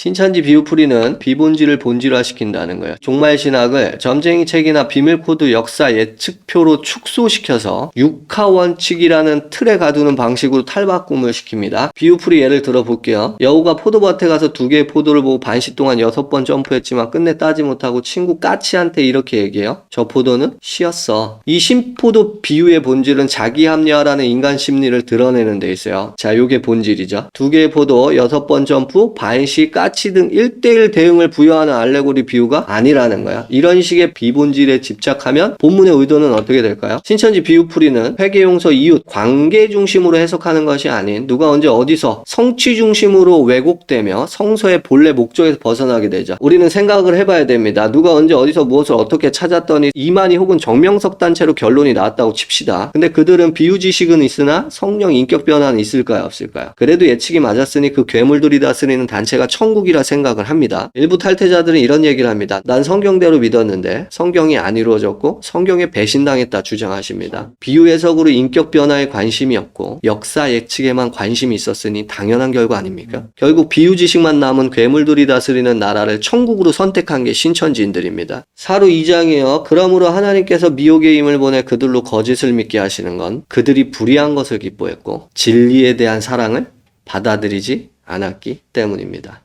신천지 비유풀이는 비본질을 본질화시킨다는 거예요. 종말 신학을 점쟁이 책이나 비밀 코드 역사 예측표로 축소시켜서 육하 원칙이라는 틀에 가두는 방식으로 탈바꿈을 시킵니다. 비유풀이 예를 들어 볼게요. 여우가 포도밭에 가서 두 개의 포도를 보고 반시 동안 여섯 번 점프했지만 끝내 따지 못하고 친구 까치한테 이렇게 얘기해요. 저 포도는 씨였어. 이 신포도 비유의 본질은 자기 합리화라는 인간 심리를 드러내는 데 있어요. 자, 요게 본질이죠. 두 개의 포도, 여섯 번 점프, 반시, 까치 등 1대1 대응을 부여하는 알레고리 비유가 아니라는 거야. 이런 식의 비본질에 집착하면 본문의 의도는 어떻게 될까요? 신천지 비유풀이는 회계용서 이웃, 관계 중심으로 해석하는 것이 아닌 누가 언제 어디서 성취 중심으로 왜곡되며 성서의 본래 목적에서 벗어나게 되죠. 우리는 생각을 해봐야 됩니다. 누가 언제 어디서 무엇을 어떻게 찾았더니 이만희 혹은 정명석 단체로 결론이 나왔다고 칩시다. 근데 그들은 비유 지식은 있으나 성령 인격 변화는 있을까요? 없을까요? 그래도 예측이 맞았으니 그 괴물들이 다스리는 단체가 천국이라 생각을 합니다. 일부 탈퇴자들은 이런 얘기를 합니다. 난 성경대로 믿었는데 성경이 안 이루어졌고 성경에 배신당했다 주장하십니다. 비유 해석으로 인격 변화에 관심이 없고 역사 예측에만 관심이 있었으니 당연한 결과 아닙니까? 결국 비유 지식만 남은 괴물들이 다스리는 나라를 천국으로 선택한 게 신천지인들입니다. 사루 2장이요. 그러므로 하나님께서 미혹의 힘을 보내 그들로 거짓을 믿게 하시는 건 그들이 불의한 것을 기뻐했고 진리에 대한 사랑을 받아들이지 않았기 때문입니다.